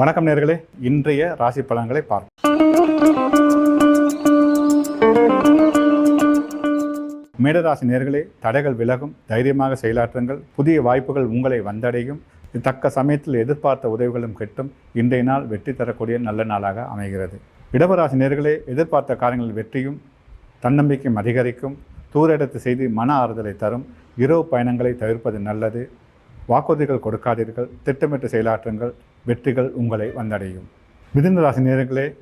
வணக்கம் நேர்களே இன்றைய ராசி பலன்களை பார்ப்போம். மேடராசி நேர்களே தடைகள் விலகும் தைரியமாக செயலாற்றுங்கள் புதிய வாய்ப்புகள் உங்களை வந்தடையும் தக்க சமயத்தில் எதிர்பார்த்த உதவிகளும் கிட்டும் இன்றைய நாள் வெற்றி தரக்கூடிய நல்ல நாளாக அமைகிறது. இடவராசி நேர்களே எதிர்பார்த்த காரியங்களில் வெற்றியும் தன்னம்பிக்கையும் அதிகரிக்கும் தூரடத்து செய்து செய்தி மன ஆறுதலை தரும் இரவு பயணங்களை தவிர்ப்பது நல்லது வாக்குறுதிகள் கொடுக்காதீர்கள் திட்டமிட்டு செயலாற்றுங்கள் வெற்றிகள் உங்களை வந்தடையும். மிதுன ராசி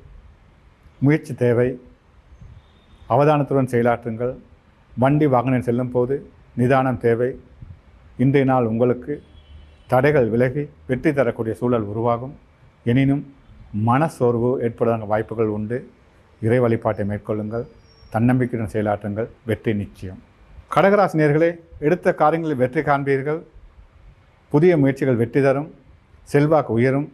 முயற்சி தேவை. அவதானத்துடன் செயலாற்றுங்கள். வண்டி வாகனம் செல்லும் போது நிதானம் தேவை. இன்றைய நாள் உங்களுக்கு தடைகள் விலகி வெற்றி தரக்கூடிய சூழல் உருவாகும். எனினும் மனசோர்வு ஏற்படுவதற்கு வாய்ப்புகள் உண்டு. இறை வழிபாட்டை மேற்கொள்ளுங்கள். தன்னம்பிக்கையுடன் செயலாற்றுங்கள். வெற்றி நிச்சயம். கடகராசினியர்களே எடுத்த காரியங்களில் வெற்றி காண்பீர்கள். புதிய முயற்சிகள் வெற்றி தரும். செல்வாக்கு உயரும்.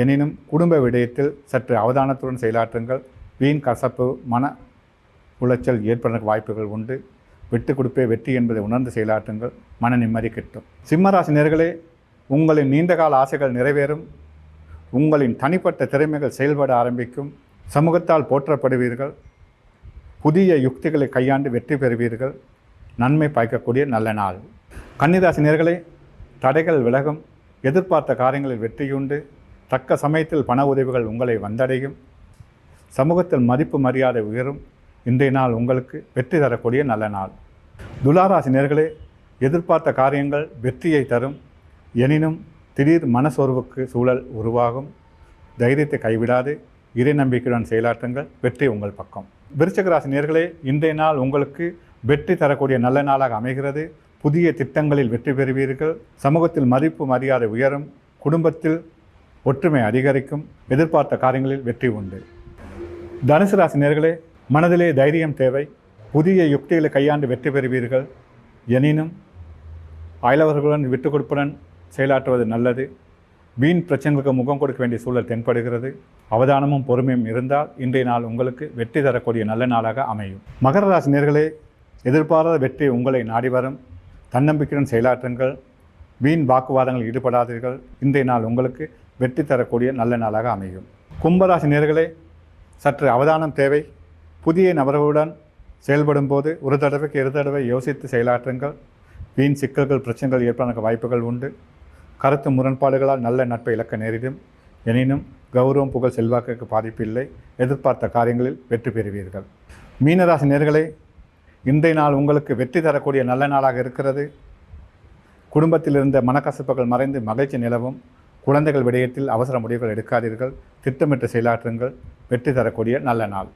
எனினும் குடும்ப விடயத்தில் சற்று அவதானத்துடன் செயலாற்றுங்கள். வீண் கசப்பு மன உளைச்சல் ஏற்பட வாய்ப்புகள் உண்டு. விட்டு கொடுப்பே வெற்றி என்பதை உணர்ந்து செயலாற்றுங்கள். மன நிம்மதி கிட்டும். சிம்மராசி நேர்களே உங்களின் நீண்டகால ஆசைகள் நிறைவேறும். உங்களின் தனிப்பட்ட திறமைகள் செயல்பட ஆரம்பிக்கும். சமூகத்தால் போற்றப்படுவீர்கள். புதிய யுக்திகளை கையாண்டு வெற்றி பெறுவீர்கள். நன்மை பயக்கக்கூடிய நல்ல நாள். கன்னிராசி நேர்களே தடைகள் விலகும். எதிர்பார்த்த காரியங்களில் வெற்றியுண்டு. தக்க சமயத்தில் பண உதவிகள் உங்களை வந்தடையும். சமூகத்தில் மதிப்பு மரியாதை உயரும். இன்றைய நாள் உங்களுக்கு வெற்றி தரக்கூடிய நல்ல நாள். துலாராசி நேர்களே எதிர்பார்த்த காரியங்கள் வெற்றியை தரும். எனினும் திடீர் மனசோர்வுக்கு சூழல் உருவாகும். தைரியத்தை கைவிடாது. இறை நம்பிக்கையுடன் செயலாற்றுங்கள். வெற்றி உங்கள் பக்கம். விருச்சகராசி நேர்களே இன்றைய நாள் உங்களுக்கு வெற்றி தரக்கூடிய நல்ல நாளாக அமைகிறது. புதிய திட்டங்களில் வெற்றி பெறுவீர்கள். சமூகத்தில் மதிப்பு மரியாதை உயரும். குடும்பத்தில் ஒற்றுமை அதிகரிக்கும். எதிர்பார்த்த காரியங்களில் வெற்றி உண்டு. தனுசு ராசி நேர்களே மனதிலே தைரியம் தேவை. புதிய யுக்திகளை கையாண்டு வெற்றி பெறுவீர்கள். எனினும் அயலவர்களுடன் விட்டு கொடுப்புடன் செயலாற்றுவது நல்லது. வீண் பிரச்சனைகளுக்கு முகம் கொடுக்க வேண்டிய சூழல் தென்படுகிறது. அவதானமும் பொறுமையும் இருந்தால் இன்றைய நாள் உங்களுக்கு வெற்றி தரக்கூடிய நல்ல நாளாக அமையும். மகர ராசி நேர்களே எதிர்பாராத வெற்றி உங்களை நாடி வரும். தன்னம்பிக்கையுடன் செயலாற்றுங்கள். வீண் வாக்குவாதங்களில் ஈடுபடாதீர்கள். இன்றைய நாள் உங்களுக்கு வெற்றி தரக்கூடிய நல்ல நாளாக அமையும். கும்பராசி நேர்களே சற்று அவதானம் தேவை. புதிய நபர்களுடன் செயல்படும் போது ஒரு தடவைக்கு இரு தடவை யோசித்து செயலாற்றுங்கள். வீண் சிக்கல்கள் பிரச்சனைகள் ஏற்பட வாய்ப்புகள் உண்டு. கருத்து முரண்பாடுகளால் நல்ல நட்பை இழக்க நேரிடும். எனினும் கௌரவம் புகழ் செல்வாக்குக்கு பாதிப்பில்லை. எதிர்பார்த்த காரியங்களில் வெற்றி பெறுவீர்கள். மீனராசி நேர்களை இன்றைய நாள் உங்களுக்கு வெற்றி தரக்கூடிய நல்ல நாளாக இருக்கிறது. குடும்பத்தில் இருந்த மனக்கசப்புகள் மறைந்து மகிழ்ச்சி நிலவும். குழந்தைகள் விடயத்தில் அவசர முடிவுகள் எடுக்காதீர்கள். திட்டமிட்டு செயலாற்றுங்கள். வெற்றி தரக்கூடிய நல்ல நாள்.